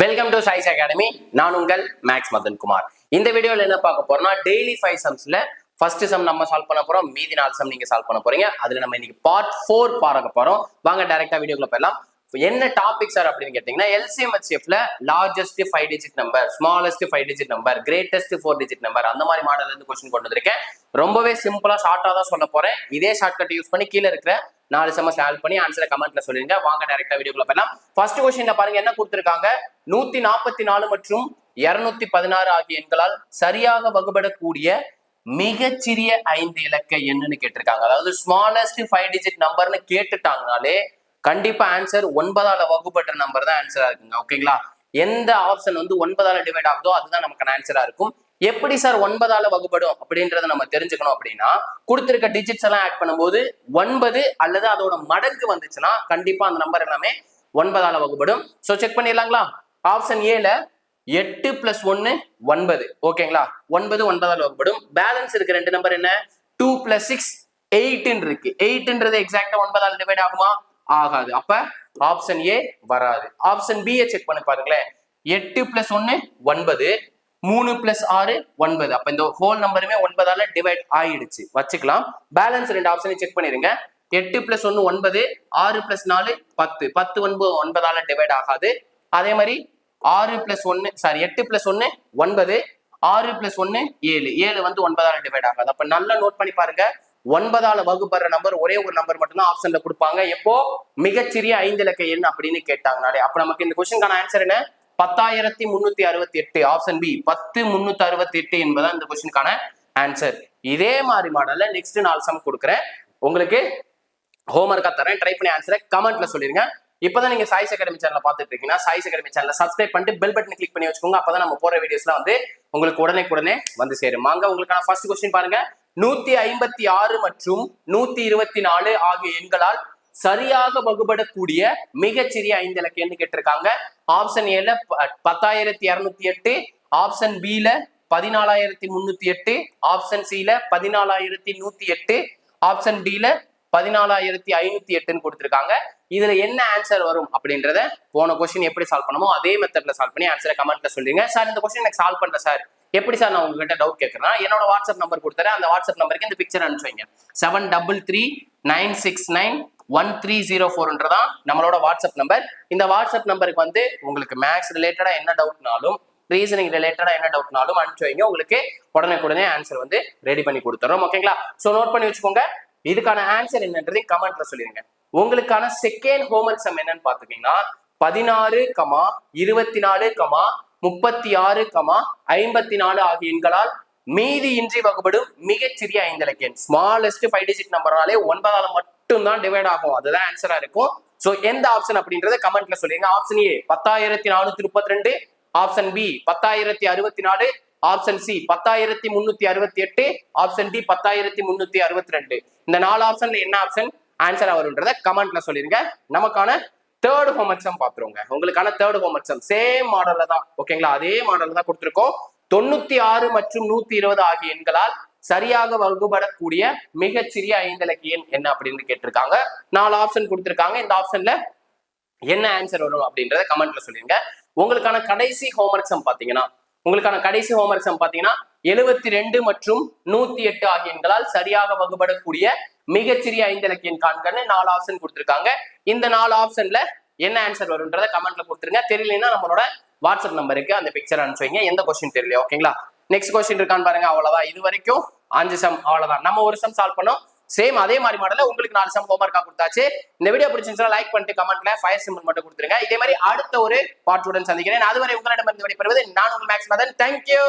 Welcome to size academy நான் உங்கள் maths Madan Kumar இந்த வீடியோல என்ன பார்க்க போறோம்னா டெய்லி ஃபைவ் சம்ஸ்ல ஃபர்ஸ்ட் சம் நம்ம சால்வ் பண்ண போறோம் மீதி நாலு சம் நீங்க சால்வ் பண்ண போறீங்க. அதுல நம்ம இன்னைக்கு பார்ட் ஃபோர் பார்க்க போறோம். வாங்க டைரக்டா வீடியோக்குள்ள போயிடலாம். என்ன டாபிக் சார் அப்படின்னு கேட்டீங்கன்னா எல்சிஎம்ஹெச்எஃப்ல largest five digit number smallest five digit number greatest four digit number அந்த மாதிரி மாடல் இருந்து கொஸ்டின் கொண்டு வந்திருக்கேன். ரொம்பவே சிம்பிளா ஷார்ட்டா தான் சொல்ல போறேன். இதே ஷார்ட்கட் யூஸ் பண்ணி கீழே இருக்கிற நாலு செம்ம ஆட் பண்ணி ஆன்சரை கமெண்ட்ல சொல்லிருங்க. வாங்க டைரக்டா வீடியோக்குள்ள போயிடலாம். ஃபர்ஸ்ட் கொஸ்டின்ல பாருங்க என்ன கொடுத்திருக்காங்க? நூத்தி நாற்பத்தி நாலு மற்றும் இருநூத்தி பதினாறு ஆகிய எண்களால் சரியாக வகுபடக்கூடிய மிகச்சிறிய ஐந்து இலக்க என்னன்னு கேட்டிருக்காங்க. அதாவது ஸ்மாலஸ்ட் ஃபைவ் டிஜிட் நம்பர்னு கேட்டுட்டாங்கனாலே கண்டிப்பா ஆன்சர் ஒன்பதால வகுப்பற்ற நம்பர் தான் ஆன்சரா இருக்குங்க ஓகேங்களா எந்த ஆப்ஷன் வந்து ஒன்பதால டிவைட் ஆகுதோ அதுதான் நமக்கான ஆன்சரா இருக்கும். எப்படி சார் ஒன்பதால வகுப்படும் அப்படின்றத நம்ம தெரிஞ்சுக்கணும் அப்படின்னா கொடுத்திருக்க டிஜிட்ஸ் எல்லாம் ஆட் பண்ணும்போது ஒன்பது அல்லது அதோட மடங்கு வந்துச்சுன்னா கண்டிப்பா அந்த நம்பர் எல்லாமே ஒன்பதால வகுப்படும் ஸோ செக் பண்ணிடலாங்களா? ஆப்ஷன் ஏல எட்டு பிளஸ் ஒன்னு ஒன்பது ஓகேங்களா ஒன்பது ஒன்பதால் வகுப்படும் பேலன்ஸ் இருக்க ரெண்டு நம்பர் என்ன? டூ பிளஸ் சிக்ஸ் எயிட்னு இருக்கு. எயிட்ன்றது எக்ஸாக்டா ஒன்பதால் டிவைட் ஆகுமா? ஆகாது. அப்ப ஆப்ஷன் ஏ வராது. ஆப்ஷன் பியை செக் பண்ணி பாருங்களேன். எட்டு பிளஸ் ஒன்னு ஒன்பது. மூணு பிளஸ் ஆறு ஒன்பது. அப்ப இந்த ஹோல் நம்பருமே ஒன்பதால டிவைட் ஆயிடுச்சு. வச்சுக்கலாம். பேலன்ஸ் ரெண்டு ஆப்ஷனையும் செக் பண்ணிருங்க எட்டு பிளஸ் ஒன்னு ஒன்பது. ஆறு பிளஸ் நாலு பத்து. பத்து ஒன்பது ஒன்பதால டிவைட் ஆகாது. அதே மாதிரி ஆறு பிளஸ் ஒன்னு சாரி எட்டு பிளஸ் ஒன்னு ஒன்பது. ஆறு பிளஸ் ஒன்னு ஏழு. ஏழு வந்து ஒன்பதால டிவைட் ஆகாது. அப்ப நல்லா நோட் பண்ணி பாருங்க. ஒன்பதால வகுப்படுற நம்பர் ஒரே ஒரு நம்பர் மட்டும்தான் ஆப்ஷன்ல கொடுப்பாங்க. எப்போ? மிகச்சிறிய ஐந்து இலக்க எண் அப்படின்னு கேட்டாங்கனாலே அப்ப நமக்கு இந்த கொஸ்டின்கான ஆன்சர் என்ன? பத்தாயிரத்தி முன்னூத்தி அறுபத்தி எட்டு ஆப்ஷன் பி பத்து முன்னூத்தி அறுபத்தி எட்டு என்பதான் இந்த கொஸ்டினுக்கான ஆன்சர் இதே மாதிரி மாடல்ல நெக்ஸ்ட் நாலு சம் கொடுக்குறேன். உங்களுக்கு ஹோம்ஒர்க்கா தரேன் ட்ரை பண்ணி ஆன்சரை கமெண்ட்ல சொல்லிருங்க. இப்பதான் நீங்க சாய்ஸ் அகாடமி சேனல் பார்த்துட்டு இருக்கீங்கன்னா சாய்ஸ் அகாடமி சேனல் சப்ஸ்கிரைப் பண்ணிட்டு பெல் பட்டன் கிளிக் பண்ணி வச்சுக்கோங்க. அப்பதான் நம்ம போற வீடியோஸ்லாம் வந்து உங்களுக்கு உடனே உடனே வந்து சேரும். வாங்க உங்களுக்கான ஃபர்ஸ்ட் கொஸ்டின் பாருங்க. நூத்தி ஐம்பத்தி ஆறு மற்றும் நூத்தி இருபத்தி நாலு ஆகிய எண்களால் சரியாக வகுபடக்கூடிய மிகச்சிறிய ஐந்து இலக்க எண்ணு கேட்டிருக்காங்க. ஆப்ஷன் ஏல பத்தாயிரத்தி இருநூத்தி எட்டு ஆப்ஷன் பில பதினாலாயிரத்தி முன்னூத்தி எட்டு ஆப்ஷன் சில பதினாலாயிரத்தி நூத்தி எட்டு ஆப்ஷன் டில பதினாலாயிரத்தி ஐநூத்தி எட்டுன்னு கொடுத்துருக்காங்க. இதுல என்ன ஆன்சர் வரும் அப்படின்றத போன கொஸ்டின் எப்படி சால்வ் பண்ணமோ அதே மெத்தட்ல சால்வ் பண்ணி ஆன்சரை கமெண்ட்ல சொல்லுங்க சார் இந்த கொஸ்டின் எனக்கு சால்வ் பண்றேன் சார் எப்படி சார் நான் உங்ககிட்ட டவுட் கேட்கறேன் என்னோட வாட்ஸ்அப் நம்பர் கொடுத்துறேன். அந்த வாட்ஸ்அப் நம்பருக்கு இந்த picture அனுப்பிச்சுங்க seven double three nine six nine one three zero ஃபோர்ன்றதான் நம்மளோட வாட்ஸ்அப் நம்பர் இந்த வாட்ஸ்அப் நம்பருக்கு வந்து உங்களுக்கு மேக்ஸ் ரிலேட்டடா என்ன டவுட்னாலும் ரீசனிங் ரிலேட்டடா என்ன டவுட்னாலும் அனுப்பிச்சு வைங்க உங்களுக்கு உடனே உடனே ஆன்சர் வந்து ரெடி பண்ணி கொடுத்துறோம். ஓகேங்களா ஸோ நோட் பண்ணி வச்சுக்கோங்க. இதுக்கான ஆன்சர் என்னன்றதையும் கமெண்ட்ல சொல்லிடுங்க உங்களுக்கான செகண்ட் ஹோம்ஒர்க் சம் என்னன்னு பாத்துக்கீங்கன்னா பதினாறு கமா இருபத்தி நாலு கமா முப்பத்தி ஆறு கமா ஐம்பத்தி நாலு ஆகிய எண்களால் மீதி இன்றி வகுப்படும் மிகச்சிறிய ஐந்து இலக்கியம் ஸ்மாலஸ்ட் ஃபைவ் டிஜிட் நம்பர்னாலே ஒன்பதால மட்டும் தான் டிவைட் ஆகும். அதுதான் ஆன்சரா இருக்கும். சோ எந்த ஆப்ஷன் அப்படின்றத கமெண்ட்ல சொல்லுங்க ஆப்ஷன் ஏ பத்தாயிரத்தி நானூத்தி முப்பத்தி ரெண்டு ஆப்ஷன் பி பத்தாயிரத்தி அறுபத்தி நாலு ஆப்ஷன் சி பத்தாயிரத்தி முன்னூத்தி அறுபத்தி எட்டு ஆப்ஷன் டி பத்தாயிரத்தி முன்னூத்தி அறுபத்தி ரெண்டு இந்த நாலு ஆப்ஷன்ல என்ன ஆப்ஷன் ஆன்சரா வரும்ன்றத கமெண்ட்ல சொல்லிருங்க. நமக்கான தேர்ட் ஹோம்ஒர்க் சம் பாத்துருவோங்க. உங்களுக்கான தேர்ட் ஹோம்ஒர்க் சேம் மாடல்ல தான். ஓகேங்களா அதே மாடல்ல தான் கொடுத்துருக்கோம். தொண்ணூத்தி ஆறு மற்றும் நூத்தி இருபது ஆகிய எண்களால் சரியாக வகுபடக்கூடிய மிகச்சிறிய ஐந்து எண் என்ன அப்படின்னு கேட்டிருக்காங்க. நாலு ஆப்ஷன் கொடுத்துருக்காங்க. இந்த ஆப்ஷன்ல என்ன ஆன்சர் வரும் அப்படின்றத கமெண்ட்ல சொல்லிருங்க. உங்களுக்கான கடைசி ஹோம்ஒர்க் சம் பாத்தீங்கன்னா உங்களுக்கான கடைசி ஹோம்ஒர்க் சம் பாத்தீங்கன்னா எழுபத்தி ரெண்டு மற்றும் நூத்தி எட்டு ஆகிய எண்களால் சரியாக வகுபடக்கூடிய மிகச்சிறிய ஐந்து இலக்கியம் காண்கன்னு நாலு ஆப்ஷன் கொடுத்துருக்காங்க. இந்த நாலு ஆப்ஷன்ல என்ன ஆன்சர் வரும்ன்றத கமெண்ட்ல கொடுத்துருங்க. தெரியலன்னா நம்மளோட வாட்ஸ்அப் நம்பருக்கு அந்த பிக்சர் அனுப்பிச்சுங்க எந்த கொஸ்டின் தெரியல ஓகேங்களா நெக்ஸ்ட் கொஸ்டின் இருக்கான்னு பாருங்க அவ்வளவுதான். இது வரைக்கும் அஞ்சு சம் அவ்வளவுதான். நம்ம ஒரு சம் சால்வ் பண்ணோம். சேம் அதே மாதிரி மாடல உங்களுக்கு நாலு சம் ஹோம்ஒர்க்கா கொடுத்தாச்சு. இந்த வீடியோ பிடிச்சிருந்தா லைக் பண்ணிட்டு கமெண்ட்ல ஃபயர் சிம்பிள் மட்டும் கொடுத்துருங்க. இதே மாதிரி அடுத்த ஒரு பாட்டுடன் சந்திக்கிறேன். அதுவரை உங்களிடமிருந்து விடைபெறுவது நான் உங்கள் மேக்ஸ் மதன் தேங்க்யூ